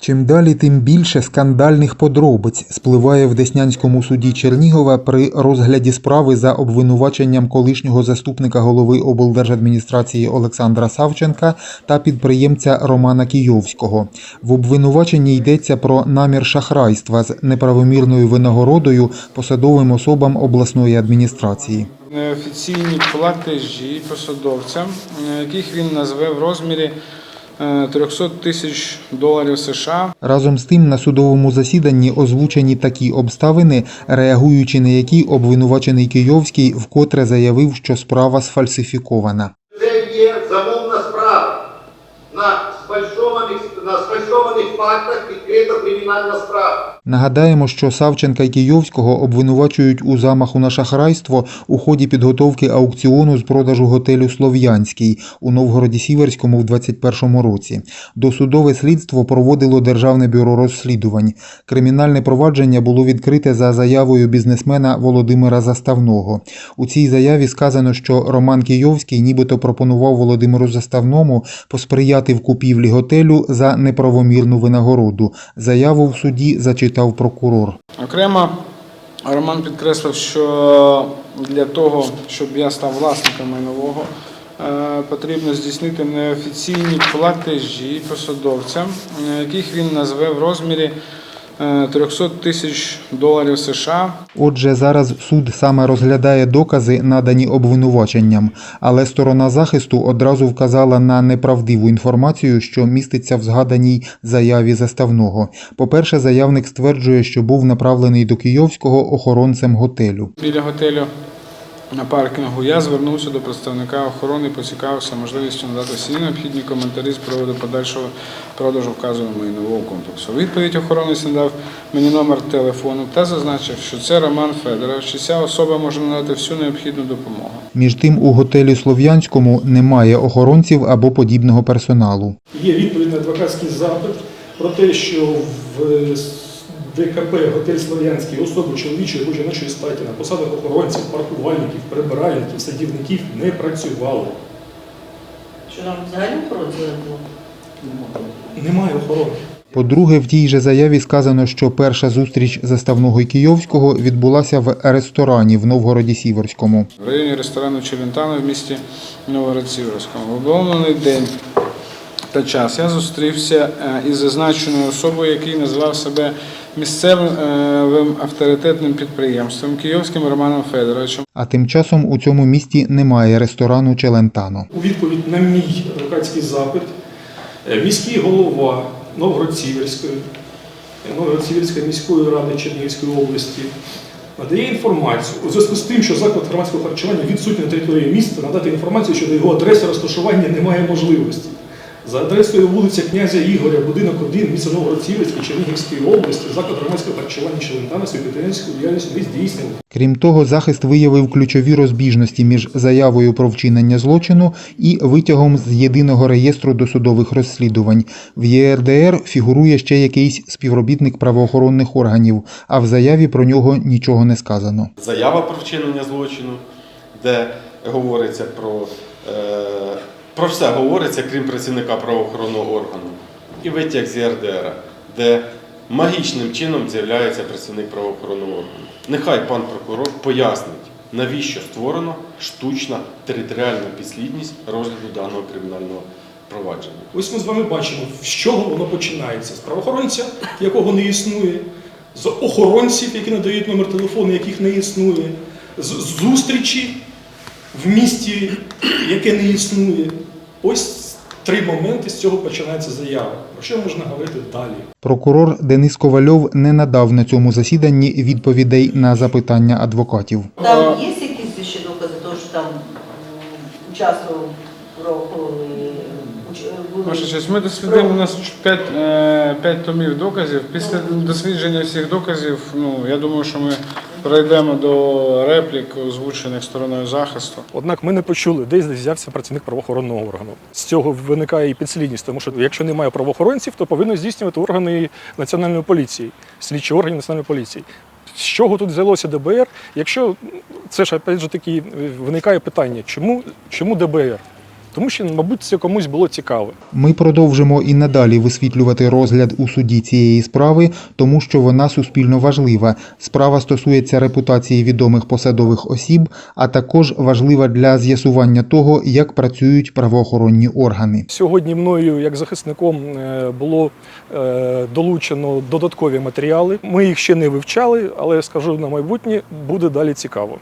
Чим далі, тим більше скандальних подробиць спливає в Деснянському суді Чернігова при розгляді справи за обвинуваченням колишнього заступника голови облдержадміністрації Олександра Савченка та підприємця Романа Кійовського. В обвинуваченні йдеться про намір шахрайства з неправомірною винагородою посадовим особам обласної адміністрації. Неофіційні платежі посадовцям, е, яких він назве в розмірі 300 тисяч доларів США. Разом з тим, на судовому засіданні озвучені такі обставини, реагуючи на які обвинувачений Кийовський вкотре заявив, що справа сфальсифікована. Це є замовна справа. На сфальшованих, на сфальшованих фактах відкрита кримінальна справа. Нагадаємо, що Савченка і Кийовського обвинувачують у замаху на шахрайство у ході підготовки аукціону з продажу готелю Слов'янський у Новгороді Сіверському в 2021 році. Досудове слідство проводило Державне бюро розслідувань. Кримінальне провадження було відкрите за заявою бізнесмена Володимира Заставного. У цій заяві сказано, що Роман Кийовський нібито пропонував Володимиру Заставному посприяти в купівлі готелю за неправомірну винагороду. Заяву в суді зачитав прокурор. Окремо Роман підкреслив, що для того, щоб я став власником майнового, е, потрібно здійснити неофіційні платежі посадовцям, е, яких він назве в розмірі 300 тисяч доларів США. Отже, зараз суд саме розглядає докази, надані обвинуваченням, але сторона захисту одразу вказала на неправдиву інформацію, що міститься в згаданій заяві заставного. По-перше, заявник стверджує, що був направлений до Київського охоронцем готелю. Біля готелю на паркінгу я звернувся до представника охорони, поцікавився можливістю надати всі необхідні коментарі з приводу подальшого продажу вказаного майнового комплексу. Відповідь охоронець надав мені номер телефону та зазначив, що це Роман Федоров, що ця особа може надати всю необхідну допомогу. Між тим, у готелі Слов'янському немає охоронців або подібного персоналу. Є відповідь на адвокатський запит про те, що в ДКП готель Слов'янський особи чоловічої або жіночої статі на посадах охоронців, паркувальників, прибиральників, садівників не працювали. Що там взагалі охоронці не було? Немає охорони. По-друге, в тій же заяві сказано, що перша зустріч заставного і Кийовського відбулася в ресторані в Новгороді Сіверському. В районі ресторану Челентано в місті Новгород-Сіверському. В обов'язаний день та час я зустрівся е, із зазначеною особою, який назвав себе місцевим е, авторитетним підприємством Київським Романом Федоровичем. А тим часом у цьому місті немає ресторану Челентано. У відповідь на мій адвокатський запит е, міський голова Новгород-Сіверської, е, Новгород-Сіверської міської ради Чернігівської області надає інформацію у зв'язку з тим, що заклад громадського харчування відсутній на території міста, надати інформацію щодо його адреси розташування немає можливості. За адресою вулиця князя Ігоря, будинок 1, місто Новгород-Сіверський, Чернігівської області, заклад громадського харчування Челентана підприємницьку діяльність не здійснював. Крім того, захист виявив ключові розбіжності між заявою про вчинення злочину і витягом з єдиного реєстру досудових розслідувань. В ЄРДР фігурує ще якийсь співробітник правоохоронних органів, а в заяві про нього нічого не сказано. заява про вчинення злочину, де говориться про, е, про все говориться, крім працівника правоохоронного органу, і витяг з ЄРДР, де магічним чином з'являється працівник правоохоронного органу. Нехай пан прокурор пояснить, навіщо створена штучна територіальна підслідність розгляду даного кримінального провадження. Ось ми з вами бачимо, з чого воно починається. З правоохоронця, якого не існує, з охоронців, які надають номер телефону, яких не існує, з зустрічі в місті, яке не існує. Ось три моменти з цього починається заява. Про що можна говорити далі? Прокурор Денис Ковальов не надав на цьому засіданні відповідей на запитання адвокатів. Там є якісь ще докази, того, що там участвував правоохоронний уч- Ваша честь, ми дослідили у нас 5, 5 томів доказів. Після дослідження всіх доказів, ну я думаю, що ми перейдемо до реплік, озвучених стороною захисту. Однак ми не почули, де взявся працівник правоохоронного органу. З цього виникає і підслідність, тому що якщо немає правоохоронців, то повинно здійснювати органи національної поліції, слідчі органи національної поліції. З чого тут взялося ДБР? Якщо це ж опять же таки виникає питання, чому, чому ДБР? Тому що, мабуть, це комусь було цікаво. Ми продовжимо і надалі висвітлювати розгляд у суді цієї справи, тому що вона суспільно важлива. Справа стосується репутації відомих посадових осіб, а також важлива для з'ясування того, як працюють правоохоронні органи. Сьогодні мною, як захисником, е, було е, долучено додаткові матеріали. Ми їх ще не вивчали, але скажу на майбутнє, буде далі цікаво.